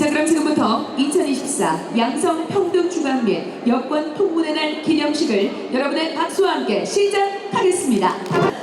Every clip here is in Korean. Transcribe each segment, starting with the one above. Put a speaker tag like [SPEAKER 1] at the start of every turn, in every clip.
[SPEAKER 1] 자 그럼 지금부터 2024 양성 평등 주간 및 여권 통문의 날 기념식을 여러분의 박수와 함께 시작하겠습니다.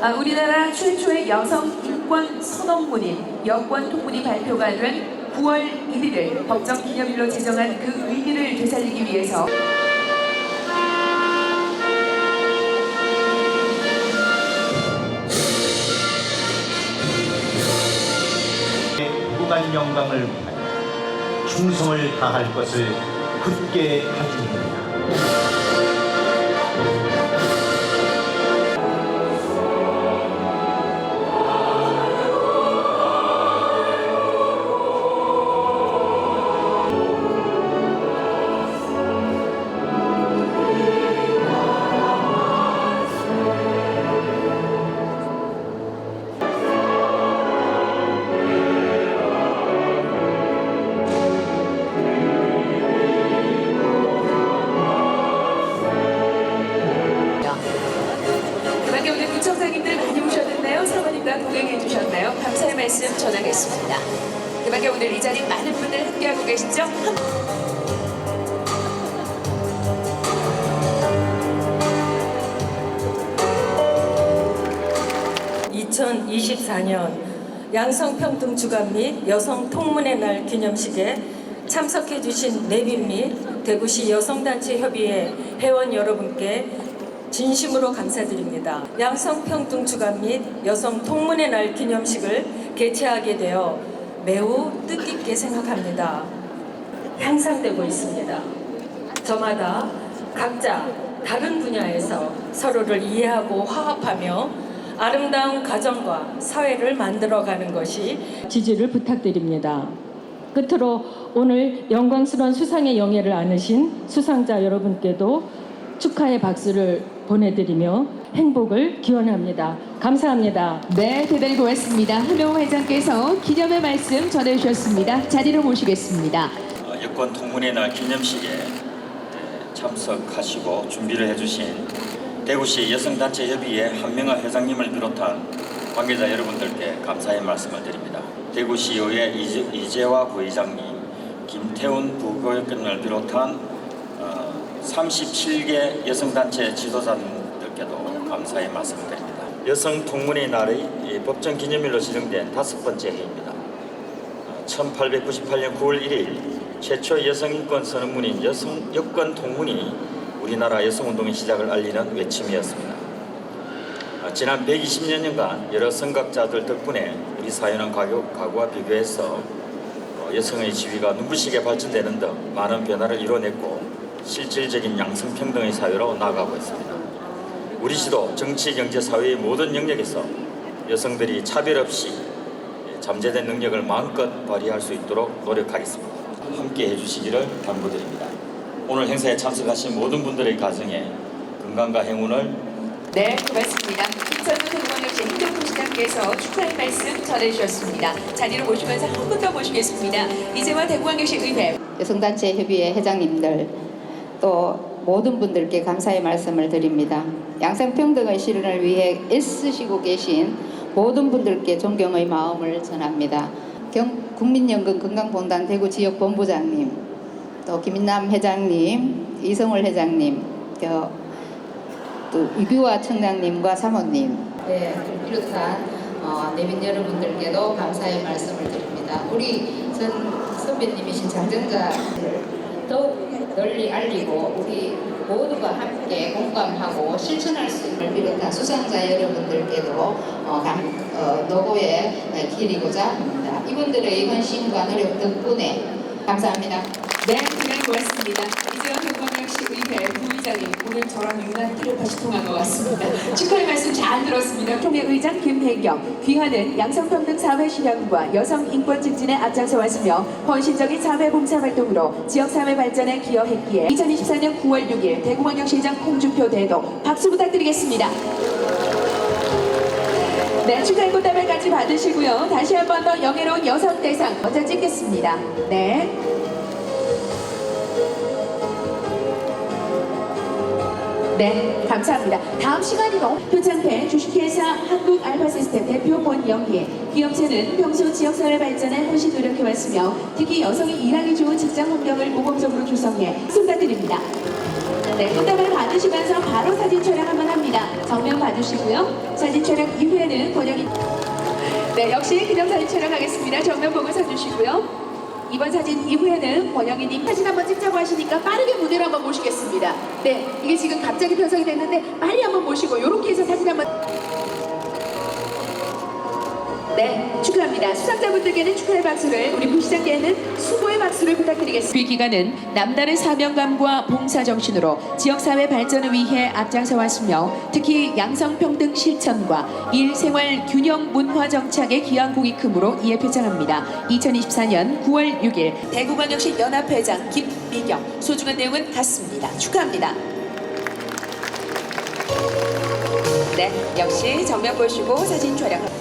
[SPEAKER 1] 아, 우리나라 최초의 여성 인권 선언문인 여권 통문이 발표가 된 9월 1일을 법정 기념일로 지정한 그 의미를 되살리기 위해서
[SPEAKER 2] 무관 영광을 위하여 충성을 다할 것을 굳게 다짐합니다.
[SPEAKER 3] 2024년 양성평등 주간 및 여성 통문의 날 기념식에 참석해 주신 내빈 및 대구시 여성단체 협의회 회원 여러분께 진심으로 감사드립니다. 양성평등 주간 및 여성 통문의 날 기념식을 개최하게 되어 매우 뜻깊게 생각합니다. 향상되고 있습니다. 저마다 각자 다른 분야에서 서로를 이해하고 화합하며 아름다운 가정과 사회를 만들어가는 것이 지지를 부탁드립니다. 끝으로 오늘 영광스러운 수상의 영예를 안으신 수상자 여러분께도 축하의 박수를 보내드리며 행복을 기원합니다. 감사합니다.
[SPEAKER 1] 네, 대단히 고맙습니다. 한명호 회장께서 기념의 말씀 전해주셨습니다. 자리로 모시겠습니다.
[SPEAKER 4] 어, 여권 통문의 날 기념식에 에, 참석하시고 준비를 해주신 대구시 여성단체협의회 한명아 회장님을 비롯한 관계자 여러분들께 감사의 말씀을 드립니다. 대구시의회 이재- 이재화 부의장님, 김태훈 부교육감을 비롯한 어, 37개 여성단체 지도자님들께도 감사의 말씀을 드립니다. 여성 통문의 날의 이 법정 기념일로 지정된 다섯 번째 해입니다. 1898년 9월 1일 최초 여성인권 선언문인 여성 여권 통문이 우리나라 여성운동의 시작을 알리는 외침이었습니다. 아, 지난 120여 년간 여러 선각자들 덕분에 우리 사회는 과거, 과거와 비교해서 어, 여성의 지위가 눈부시게 발전되는 등 많은 변화를 이뤄냈고 실질적인 양성평등의 사회로 나아가고 있습니다. 우리 시도 정치, 경제, 사회의 모든 영역에서 여성들이 차별 없이 잠재된 능력을 마음껏 발휘할 수 있도록 노력하겠습니다. 함께 해주시기를 당부드립니다. 오늘 행사에 참석하신 모든 분들의 가정에 건강과 행운을
[SPEAKER 1] 네, 고맙습니다. 김선우 대구광역시 행정부시장께서 축하의 말씀 전해주셨습니다. 자리로 모시면서 한 분 더 모시겠습니다. 이재화 대구광역시 의회
[SPEAKER 5] 여성단체 협의회 회장님들 또 모든 분들께 감사의 말씀을 드립니다. 양성평등의 실현을 위해 애쓰시고 계신 모든 분들께 존경의 마음을 전합니다. 경, 국민연금 건강본단 대구 지역 본부장님, 또 김인남 회장님, 이성월 회장님, 또, 또 이규화 청장님과 사모님, 네, 비롯한 어, 내빈 여러분들께도 감사의 말씀을 드립니다. 우리 전 선배님이신 장정자를 더욱 널리 알리고 우리 모두가 함께 공감하고 실천할 수 있는 비롯한 수상자 여러분들께도 어, 감, 어, 노고에 기리고자 합니다. 이분들의 헌신과 노력 덕분에 감사합니다.
[SPEAKER 1] 네, 대단히 고맙습니다. 이재화 대구광역시 의회 부의장님 오늘 저랑 유난 텔레파시 통한 것 같습니다. 축하의 말씀 잘 들었습니다. 통일의장 김혜경 귀하는 양성평등 사회 실현과 여성 인권 증진에 앞장서 왔으며 헌신적인 사회 봉사 활동으로 지역 사회 발전에 기여했기에 2024년 9월 6일 대구광역 시장 홍준표 대도 박수 부탁드리겠습니다. 네, 축하의 꽃다발 받으시고요. 다시 한 번 더 영예로운 여성 대상 먼저 찍겠습니다. 네. 네. 감사합니다. 다음 시간이 너무 표창태 주식회사 한국알파시스템 대표 권영희 기업체는 평소 지역사회 발전에 헌신 노력해왔으며 특히 여성이 일하기 좋은 직장 환경을 모범적으로 조성해 축하드립니다. 네, 꽃다발 받으시면서 바로 사진 촬영 한번 합니다. 정면 봐주시고요. 사진 촬영 이후에는 권영희 네, 역시 기념 사진 촬영하겠습니다. 정면 보고 서주시고요. 이번 사진 이후에는 권영희님 사진 한번 찍자고 하시니까 빠르게 무대로 한번 모시겠습니다. 네, 이게 지금 갑자기 편성이 됐는데 빨리 한번 모시고 이렇게 해서 사진 한번 네, 축하합니다. 수상자분들께는 축하의 박수를, 우리 부시장께는 수고의 박수를 부탁드리겠습니다. 이 기간은 남다른 사명감과 봉사 정신으로 지역사회 발전을 위해 앞장서 왔으며 특히 양성평등 실천과 일생활 균형 문화 정착에 기한 공이 크므로 이에 표창합니다. 2024년 9월 6일 대구광역시 연합회장 김미경 소중한 내용은 같습니다. 축하합니다. 네, 역시 정면 보시고 사진 촬영.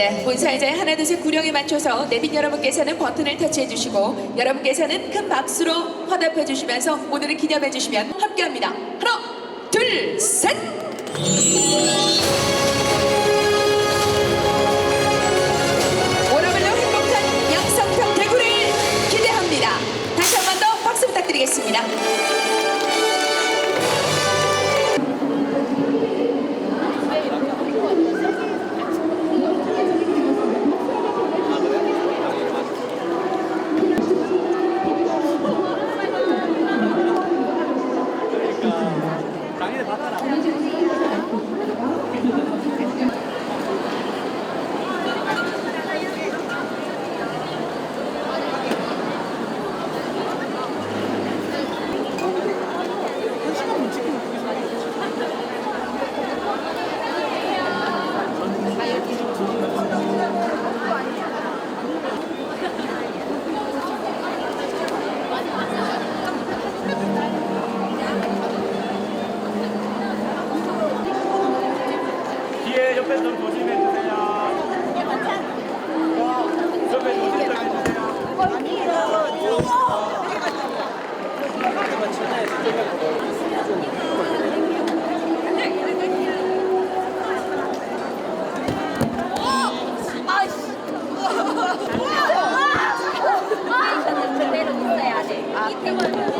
[SPEAKER 1] 네, 본사이자의 하나 둘셋 구령에 맞춰서 내빈 여러분께서는 버튼을 터치해 주시고 여러분께서는 큰 박수로 화답해 주시면서 오늘을 기념해 주시면 함께합니다. 하나, 둘, 셋. 오라벨로 행복한 양성평 대구를 기대합니다. 다시 한 번 더 박수 부탁드리겠습니다.
[SPEAKER 6] 옆에 좀 조심해 주세요. 옆에 조심 좀 해주세요.
[SPEAKER 7] 그대로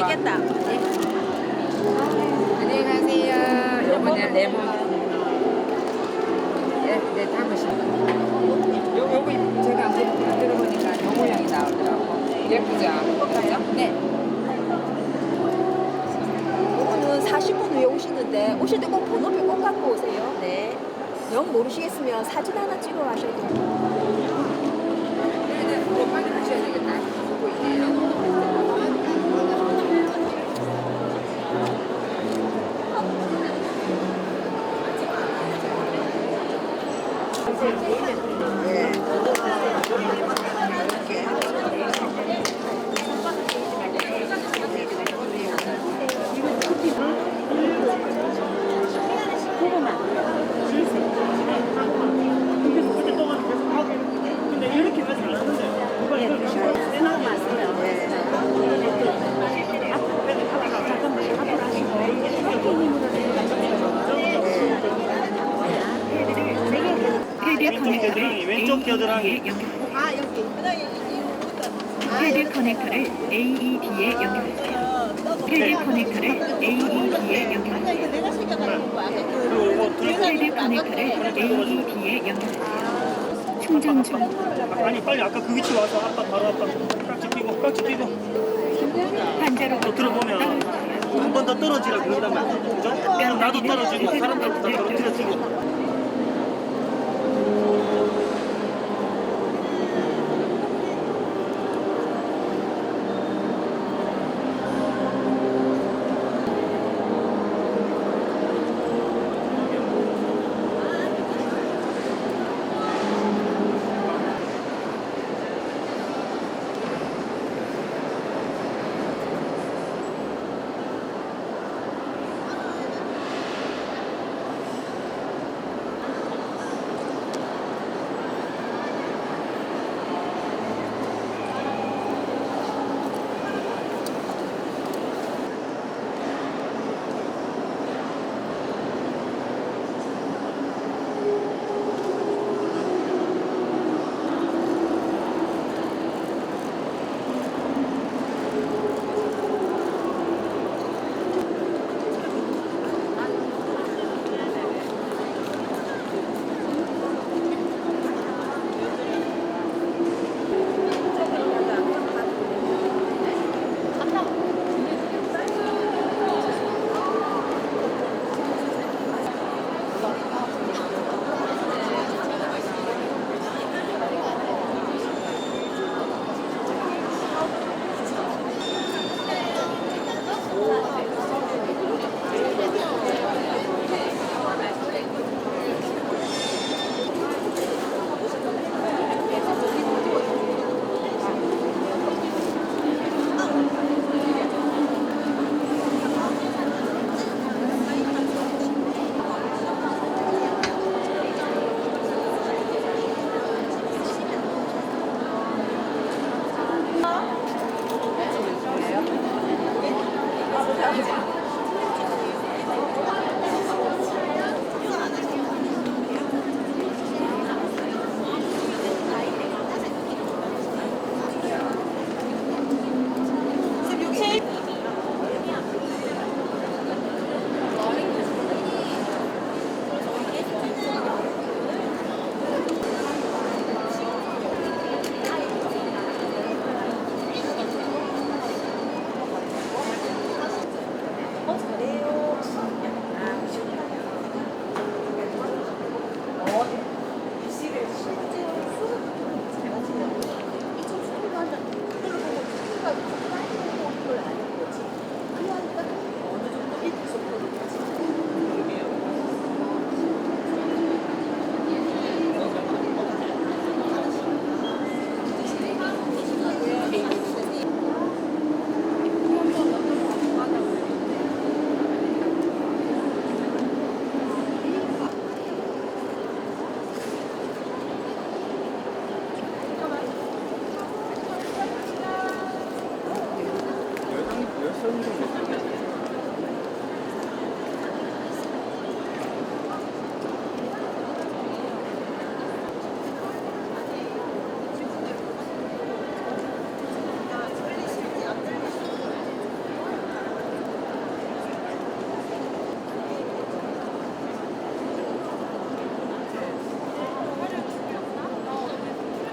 [SPEAKER 7] 안 찍히겠다.
[SPEAKER 8] 안녕히 가세요. 이번에 네모. 네, 네, 담으시고. 요, 요거 제가 만들어 보니까 요 모양이 나오더라고. 예쁘죠? 그래요? 네.
[SPEAKER 9] 오늘 40분 후에 오시는데 오실 때 꼭 번호표 꼭 갖고 오세요. 네. 영 모르시겠으면 사진 하나 찍어 가셔야 돼요.
[SPEAKER 8] 그러면 뭐 빨리 하셔야 되겠다.
[SPEAKER 6] 왼쪽 겨드랑이
[SPEAKER 10] 헤드 커넥터를 AED에 연결하세요. 헤드 커넥터를 AED에 연결하세요.
[SPEAKER 6] 그리고 이거 들어서
[SPEAKER 10] 헤드 커넥터를 AED에 연결하세요. 충전 중.
[SPEAKER 6] 아니 빨리 아까 그 위치 와서 아빠 바로 아빠 깍지 끼고 깍지 끼고.
[SPEAKER 10] 환자로부터
[SPEAKER 6] 또 들어보면 한번 더 떨어지라 그러단 말이야. 그죠? 그럼 나도 떨어지고 사람들도 다 떨어뜨려지고